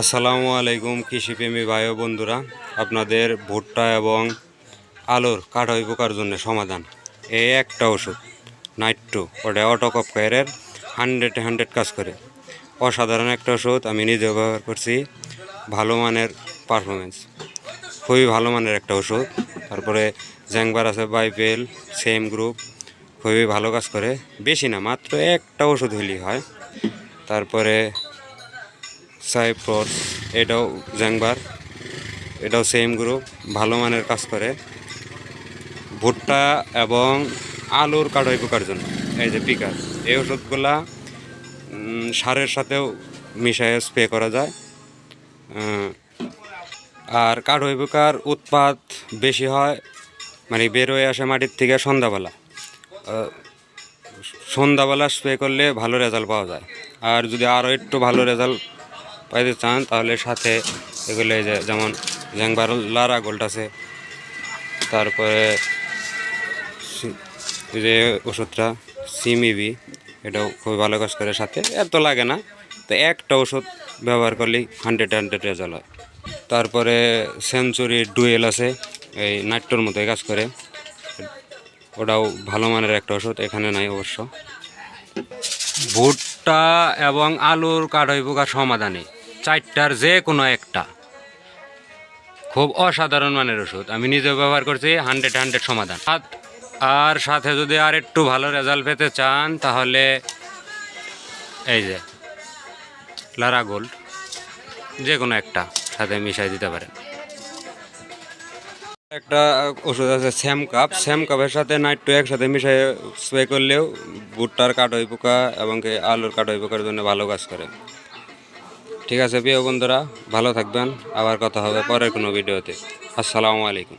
আসসালামু আলাইকুম, কৃষিপ্রেমী ভাই বন্ধুরা। আপনাদের ভুট্টা এবং আলুর কাঠই পোকার জন্য সমাধান। এই একটা ওষুধ, নাইট্রো, ওটা অটোকপ কায়ারের হান্ড্রেড হান্ড্রেড কাজ করে। অসাধারণ একটা ওষুধ, আমি নিজেও ব্যবহার করছি। ভালো মানের পারফরমেন্স খুবই ভালো মানের একটা ওষুধ। তারপরে জ্যাংবার আছে, বাইপেল সেম গ্রুপ খুবই ভালো কাজ করে। বেশি না, মাত্র একটা ওষুধ হলেই হয়। তারপরে সাইপ্রস, এটাও জ্যাংবার, এটাও সেম গ্রুপ ভালো মানের কাজ করে। ভুট্টা এবং আলুর কাঠই পোকার জন্য, এই যে পিকার এই ওষুধগুলা সারের সাথেও মিশিয়ে স্প্রে করা যায়। আর কাঠই পোকার উৎপাদ বেশি হয় মানে বেরোয় আসে মাটির থেকে সন্ধ্যাবেলা। সন্ধ্যাবেলা স্প্রে করলে ভালো রেজাল্ট পাওয়া যায়। আর যদি আরও একটু ভালো রেজাল্ট পাইতে চান, তাহলে সাথে এগুলো যেমন জ্যাংবার, লারা গোল্ড আছে। তারপরে যে ওষুধটা সিমিবি এটাও খুবই ভালো কাজ করে সাথে। এত লাগে না। তো একটা ওষুধ ব্যবহার করলেই হান্ড্রেড হান্ড্রেড রেজাল্ট হয়। তারপরে সেঞ্চুরি ডুয়েল আছে, এই নাট্যর মতো কাজ করে। ওটাও ভালো মানের একটা ওষুধ, এখানে নাই অবশ্য। ভুট্টা এবং আলুর কাঠই পোকার সমাধানে। চারটার যে কোনো একটা। খুব অসাধারণ মানের ওষুধ। আমি নিজেও ব্যবহার করছি হান্ড্রেড হান্ড্রেড সমাধান। আর- সাথে যদি আর একটু ভালো রেজাল্ট পেতে চান, তাহলে এই যে লারা গোল্ড যে কোনো একটা সাথে মিশাই দিতে পারেন। একটা ওষুধ আছে স্যাম কাপ স্যাম কাপের সাথে নাইট্রো একসাথে মিশিয়ে স্প্রে করলেও ভুট্টার কাঠই পোকা এবং আলুর কাঠই পোকার জন্য ভালো কাজ করে। ঠিক আছে প্রিয় বন্ধুরা ভালো থাকবেন। আবার কথা হবে পরের কোনো ভিডিওতে। আসসালামু আলাইকুম।